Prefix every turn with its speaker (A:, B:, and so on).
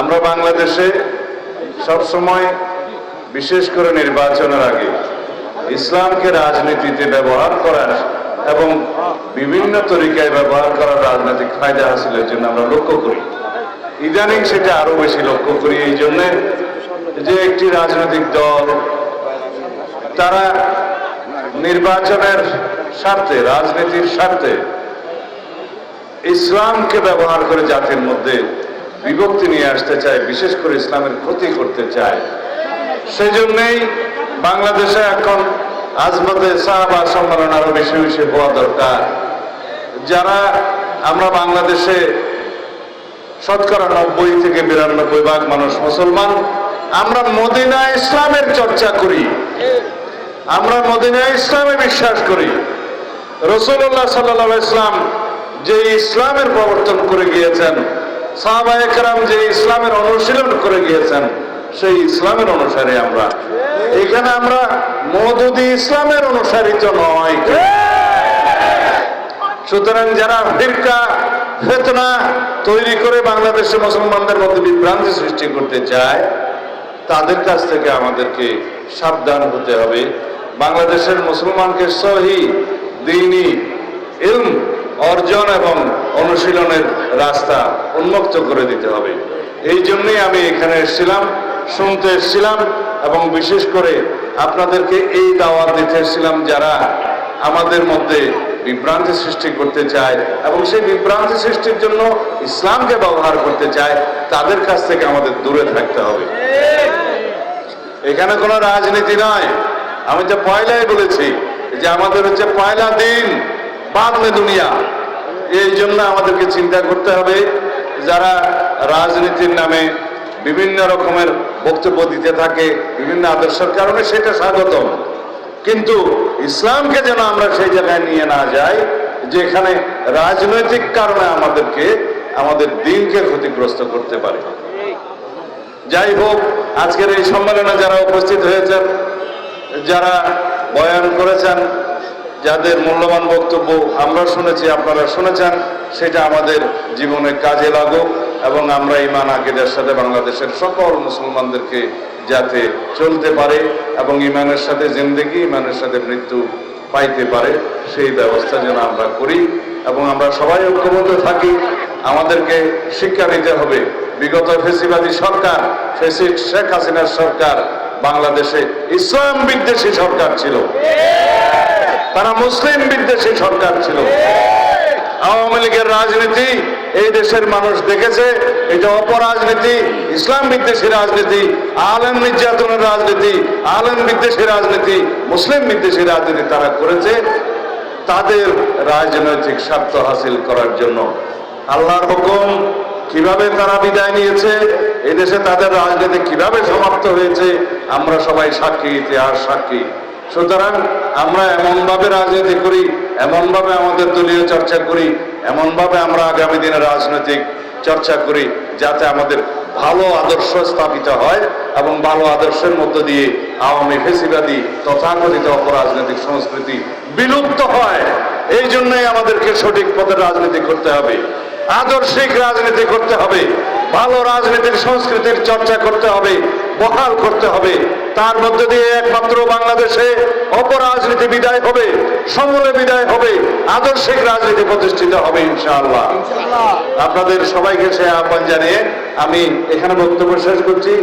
A: আমরা বাংলাদেশে সব সময়, বিশেষ করে নির্বাচনের আগে, ইসলামকে রাজনীতিতে ব্যবহার করার এবং বিভিন্ন তরিকায় ব্যবহার করার রাজনৈতিক ফায়দা হাসিলের জন্য আমরা লক্ষ্য করি। ইদানিং সেটা আরও বেশি লক্ষ্য করি এই জন্য যে একটি রাজনৈতিক দল, তারা নির্বাচনের স্বার্থে, রাজনীতির স্বার্থে ইসলামকে ব্যবহার করে জাতির মধ্যে বিভক্তি নিয়ে আসতে চায়, বিশেষ করে ইসলামের ক্ষতি করতে চায়। সেই জন্যেই বাংলাদেশে এখন আজমতে সাহাবা সম্মেলন আরও বেশি বেশি হওয়া দরকার। যারা আমরা বাংলাদেশে শতকরা নব্বই থেকে বিরানব্বই ভাগ মানুষ মুসলমান, আমরা মদিনা ইসলামের চর্চা করি। আমরা মদিনা ইসলামে বিশ্বাস করি। রসুল্লাহ সাল্লাহ ইসলাম যে ইসলামের প্রবর্তন করে গিয়েছেন সাহাবা যে ইসলামের অনুশীলন করে গিয়েছেন, সেই ইসলামের অনুসারে আমরা। এখানে আমরা মদুদি ইসলামের অনুসারিত নয়। সুতরাং যারা ফিরকা, ফেতনা তৈরি করে বাংলাদেশে মুসলমানদের মধ্যে বিভ্রান্তি সৃষ্টি করতে চায়, তাদের কাছ থেকে আমাদেরকে সাবধান হতে হবে। বাংলাদেশের মুসলমানকে সহি, দিনী, ইলম অর্জন এবং অনুশীলনের রাস্তা উন্মুক্ত করে দিতে হবে। এই জন্যই আমি এখানে এসেছিলাম, শুনতে এসেছিলাম এবং বিশেষ করে আপনাদেরকে এই দাওয়াত দিতে এসেছিলাম যারা আমাদের মধ্যে বিভ্রান্তি সৃষ্টি করতে চায় এবং সেই বিভ্রান্তি সৃষ্টির জন্য ইসলামকে ব্যবহার করতে চায়, তাদের কাছ থেকে আমাদের দূরে থাকতে হবে। এখানে কোনো রাজনীতি নয়। আমি তো পয়লাই বলেছি যে আমাদের হচ্ছে পয়লা দিন। বাদ দুনিয়া। এই জন্য আমাদেরকে চিন্তা করতে হবে যারা রাজনীতির নামে বিভিন্ন রকমের বক্তব্য দিতে থাকে, বিভিন্ন আদর্শের কারণে সেটা স্বাগতম। কিন্তু ইসলামকে যেন আমরা সেই জায়গায় নিয়ে না যাই, যেখানে রাজনৈতিক কারণে আমাদেরকে, আমাদের দিনকে ক্ষতিগ্রস্ত করতে পারে। যাই হোক, আজকের এই সম্মেলনে যারা উপস্থিত হয়েছেন, যারা বয়ান করেছেন যাদের মূল্যবান বক্তব্য আমরা শুনেছি, আপনারা শুনেছেন, সেটা আমাদের জীবনে কাজে লাগুক এবং আমরা ইমান আকিদের সাথে বাংলাদেশের সকল মুসলমানদেরকে যাতে চলতে পারে এবং ইমানের সাথে জিন্দেগি ইমানের সাথে মৃত্যু পাইতে পারে, সেই ব্যবস্থা যেন আমরা করি এবং আমরা সবাই ঐক্যবদ্ধ থাকি। আমাদেরকে শিক্ষা নিতে হবে। বিগত ফেসিবাদী সরকার ফেসিড শেখ হাসিনার সরকার, বাংলাদেশে ইসলাম বিদ্বেষী সরকার ছিল। তারা মুসলিম বিদ্বেষী সরকার ছিল। আওয়ামী লীগের রাজনীতি এই দেশের মানুষ দেখেছে, এটা অপরাজনীতি, ইসলাম বিদ্বেষী রাজনীতি, আলেম নির্যাতনের রাজনীতি, আলেম বিদ্বেষী রাজনীতি, মুসলিম বিদ্বেষী রাজনীতি তারা করেছে। তাদের রাজনৈতিক স্বার্থ হাসিল করার জন্য আল্লাহর হুকুম কীভাবে তারা বিদায় নিয়েছে, এদেশে তাদের রাজনীতি কীভাবে সমাপ্ত হয়েছে, আমরা সবাই সাক্ষী, ইতিহাস সাক্ষী। সুতরাং আমরা এমনভাবে রাজনীতি করি, এমনভাবে আমাদের দলীয় চর্চা করি, এমনভাবে আমরা আগামী দিনে রাজনৈতিক চর্চা করি, যাতে আমাদের ভালো আদর্শ স্থাপিত হয় এবং ভালো আদর্শের মধ্য দিয়ে আওয়ামী ফেসিবাদী তথাকথিত অপরাজনৈতিক সংস্কৃতি বিলুপ্ত হয়। এই জন্যই আমাদেরকে সঠিক পথে রাজনীতি করতে হবে, আদর্শিক রাজনীতি করতে হবে, ভালো রাজনীতির সংস্কৃতির চর্চা করতে হবে বহাল করতে হবে। তার মধ্যে দিয়ে একমাত্র বাংলাদেশে অপরাজনীতি বিদায় হবে সমূলে বিদায় হবে আদর্শিক রাজনীতি প্রতিষ্ঠিত হবে ইনশাআল্লাহ। আপনাদের সবাইকে সে আহ্বান জানিয়ে আমি এখানে বক্তব্য শেষ করছি।